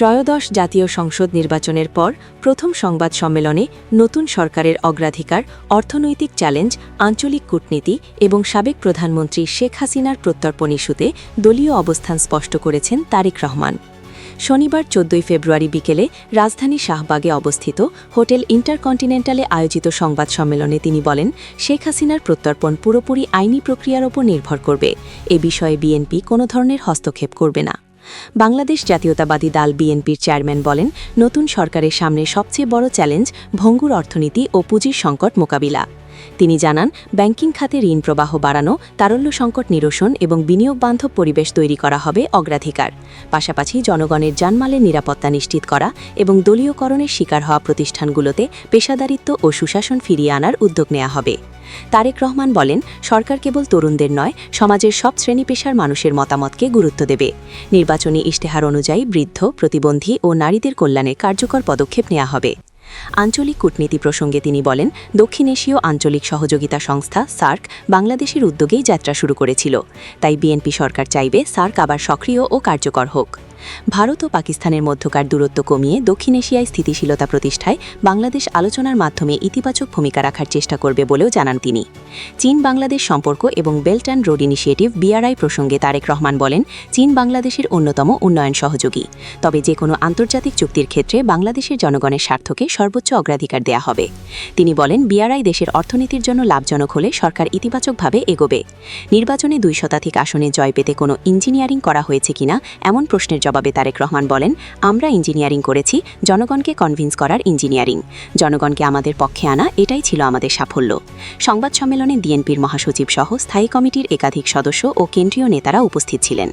ত্রয়োদশ জাতীয় সংসদ নির্বাচনের পর প্রথম সংবাদ সম্মেলনে নতুন সরকারের অগ্রাধিকার, অর্থনৈতিক চ্যালেঞ্জ, আঞ্চলিক কূটনীতি এবং সাবেক প্রধানমন্ত্রী শেখ হাসিনার প্রত্যর্পণ ইস্যুতে দলীয় অবস্থান স্পষ্ট করেছেন তারেক রহমান। শনিবার চোদ্দই ফেব্রুয়ারি বিকেলে রাজধানী শাহবাগে অবস্থিত হোটেল ইন্টারকন্টিনেন্টালে আয়োজিত সংবাদ সম্মেলনে তিনি বলেন, শেখ হাসিনার প্রত্যর্পণ পুরোপুরি আইনি প্রক্রিয়ার ওপর নির্ভর করবে। এ বিষয়ে বিএনপি কোনো ধরনের হস্তক্ষেপ করবে না। বাংলাদেশ জাতীয়তাবাদী দল বিএনপির চেয়ারম্যান বলেন, নতুন সরকারের সামনে সবচেয়ে বড় চ্যালেঞ্জ ভঙ্গুর অর্থনীতি ও পুঁজির সংকট মোকাবিলা। তিনি জানান, ব্যাংকিং খাতে ঋণ প্রবাহ বাড়ানো, তারল্য সংকট নিরসন এবং বিনিয়োগ বান্ধব পরিবেশ তৈরি করা হবে অগ্রাধিকার। পাশাপাশি জনগণের জানমালের নিরাপত্তা নিশ্চিত করা এবং দলীয়করণের শিকার হওয়া প্রতিষ্ঠানগুলোতে পেশাদারিত্ব ও সুশাসন ফিরিয়ে আনার উদ্যোগ নেওয়া হবে। তারেক রহমান বলেন, সরকার কেবল তরুণদের নয়, সমাজের সব শ্রেণি পেশার মানুষের মতামতকে গুরুত্ব দেবে। নির্বাচনী ইশতেহার অনুযায়ী বৃদ্ধ, প্রতিবন্ধী ও নারীদের কল্যাণে কার্যকর পদক্ষেপ নেওয়া হবে। আঞ্চলিক কূটনীতি প্রসঙ্গে তিনি বলেন, দক্ষিণ এশীয় আঞ্চলিক সহযোগিতা সংস্থা, সার্ক, বাংলাদেশের উদ্যোগেই যাত্রা শুরু করেছিল। তাই বিএনপি সরকার চাইবে সার্ক আবার সক্রিয় ও কার্যকর হোক। ভারত ও পাকিস্তানের মধ্যকার দূরত্ব কমিয়ে দক্ষিণ এশিয়ায় স্থিতিশীলতা প্রতিষ্ঠায় বাংলাদেশ আলোচনার মাধ্যমে ইতিবাচক ভূমিকা রাখার চেষ্টা করবে বলেও জানান তিনি। চীন বাংলাদেশ সম্পর্ক এবং belt and road initiative BRI প্রসঙ্গে তারেক রহমান বলেন, চীন বাংলাদেশের অন্যতম উন্নয়ন সহযোগী। তবে যে কোনো আন্তর্জাতিক চুক্তির ক্ষেত্রে বাংলাদেশের জনগণের স্বার্থকে সর্বোচ্চ অগ্রাধিকার দেয়া হবে। তিনি বলেন, বিআরআই দেশের অর্থনীতির জন্য লাভজনক হলে সরকার ইতিবাচকভাবে এগোবে। নির্বাচনে দুই শতাধিক আসনে জয় পেতে কোনো ইঞ্জিনিয়ারিং করা হয়েছে কিনা, এমন প্রশ্নের জবাবে তারেক রহমান বলেন, আমরা ইঞ্জিনিয়ারিং করেছি, জনগণকে কনভিন্স করার ইঞ্জিনিয়ারিং। জনগণকে আমাদের পক্ষে আনা, এটাই ছিল আমাদের সাফল্য। সংবাদ সম্মেলনে ডিএনপির মহাসচিব সহ স্থায়ী কমিটির একাধিক সদস্য ও কেন্দ্রীয় নেতারা উপস্থিত ছিলেন।